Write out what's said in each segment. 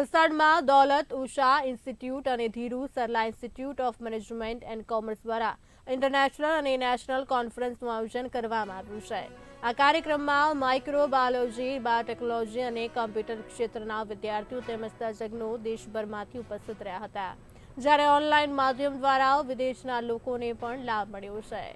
વલસાડમાં દોલત, ઉષા ઇન્સ્ટિટ્યૂટ અને Dhiru Sarla institute of management and commerce દ્વારા ઇન્ટરનેશનલ અને નેશનલ કોન્ફરન્સનું આયોજન કરવામાં આવ્યું છે. આ કાર્યક્રમમાં માઇક્રોબાયોલોજી, બાયોટેકનોલોજી અને કમ્પ્યુટર ક્ષેત્રના વિદ્યાર્થીઓ તેમજ તજજ્ઞો દેશભરમાંથી ઉપસ્થિત રહ્યા હતા. જ્યારે ઓનલાઈન માધ્યમ દ્વારા વિદેશના લોકોને પણ લાભ મળ્યો છે.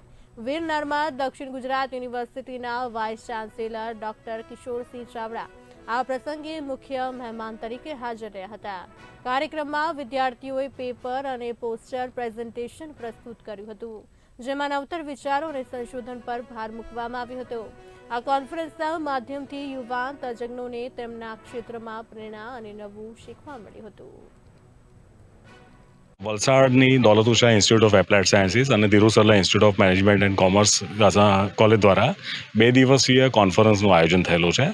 વીર નર્મદ દક્ષિણ ગુજરાત યુનિવર્સિટીના vice chancellor doctor Kishorsinh Chavda આ પ્રસંગે મુખ્ય મહેમાન તરીકે હાજર રહ્યા હતા. કાર્યક્રમમાં વિદ્યાર્થીઓએ પેપર અને પોસ્ટર પ્રેઝન્ટેશન પ્રસ્તુત કર્યું હતું, જેમાં નવતર વિચારો અને સંશોધન પર ભાર મૂકવામાં આવ્યો હતો. આ કોન્ફરન્સના માધ્યમથી યુવાન તજજ્ઞોને તેમના ક્ષેત્રમાં પ્રેરણા અને નવું શીખવા મળ્યું હતું. વલસાડની Daulat Usha Institute of Applied Sciences અને Dhiru Sarla Institute of Management and Commerce College દ્વારા બે દિવસીય કોન્ફરન્સનું આયોજન થયેલું છે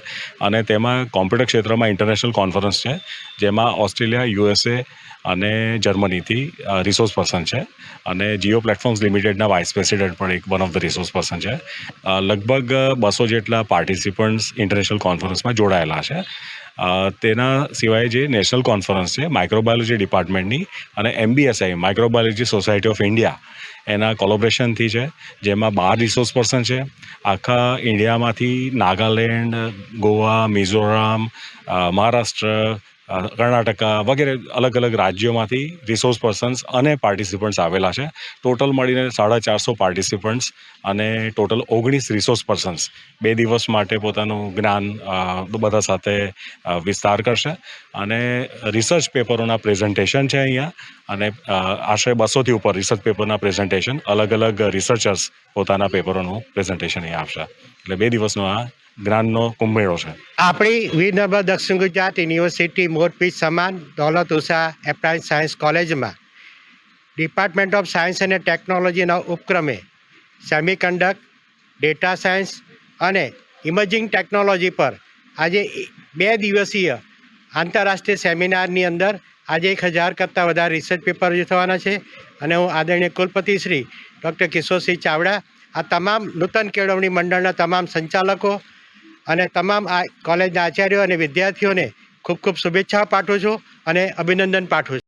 અને તેમાં કોમ્પ્યુટર ક્ષેત્રમાં ઇન્ટરનેશનલ કોન્ફરન્સ છે, જેમાં ઓસ્ટ્રેલિયા યુએસએ અને જર્મનીથી રિસોર્સ પર્સન છે અને જીઓ પ્લેટફોર્મ્સ લિમિટેડના વાઇસ પ્રેસિડેન્ટ પણ એક one of the resource person છે. લગભગ બસો જેટલા પાર્ટિસિપન્ટ્સ ઇન્ટરનેશનલ કોન્ફરન્સમાં જોડાયેલા છે. તેના સિવાય જે નેશનલ કોન્ફરન્સ છે માઇક્રોબાયોલોજી ડિપાર્ટમેન્ટની અને MBSI microbiology society of India એના કોલોબરેશનથી છે, જેમાં બાર રિસોર્સ પર્સન છે. આખા ઇન્ડિયામાંથી નાગાલેન્ડ, ગોવા, મિઝોરમ મહારાષ્ટ્ર કર્ણાટકા વગેરે અલગ અલગ રાજ્યોમાંથી રિસોર્સ પર્સન્સ અને પાર્ટિસિપન્ટ્સ આવેલા છે. ટોટલ મળીને સાડા ચારસો પાર્ટિસિપન્ટ્સ અને ટોટલ ઓગણીસ રિસોર્સ પર્સન્સ બે દિવસ માટે પોતાનું જ્ઞાન બધા સાથે વિસ્તાર કરશે. અને રિસર્ચ પેપરોના પ્રેઝન્ટેશન છે અહીંયા. અને આશરે બસોથી ઉપર રિસર્ચ પેપરના પ્રેઝન્ટેશન અલગ અલગ રિસર્ચર્સ પોતાના પેપરોનું પ્રેઝન્ટેશન અહીંયા આપશે. એટલે બે દિવસનું આ જ્ઞાનનો કુંભમેળો છે. આપણી વીર દક્ષિણ ગુજરાત યુનિવર્સિટી મોરપી સમાન દોલત ઉષા એપ્લાયન્સ સાયન્સ કોલેજમાં ડિપાર્ટમેન્ટ ઓફ સાયન્સ અને ટેકનોલોજીના ઉપક્રમે સેમિકન્ડક્ટ, ડેટા સાયન્સ અને ઇમર્જિંગ ટેકનોલોજી પર આજે બે દિવસીય આંતરરાષ્ટ્રીય સેમિનારની અંદર આજે એક હજાર કરતાં વધારે રિસર્ચ પેપર થવાના છે અને હું આદરણીય કુલપતિ શ્રી ડૉક્ટર કિશોરસિંહ ચાવડા, આ તમામ નૂતન કેળવણી મંડળના તમામ સંચાલકો અને તમામ આ કોલેજના આચાર્યો અને વિદ્યાર્થીઓને ખૂબ ખૂબ શુભેચ્છાઓ પાઠવું છું અને અભિનંદન પાઠવું છું.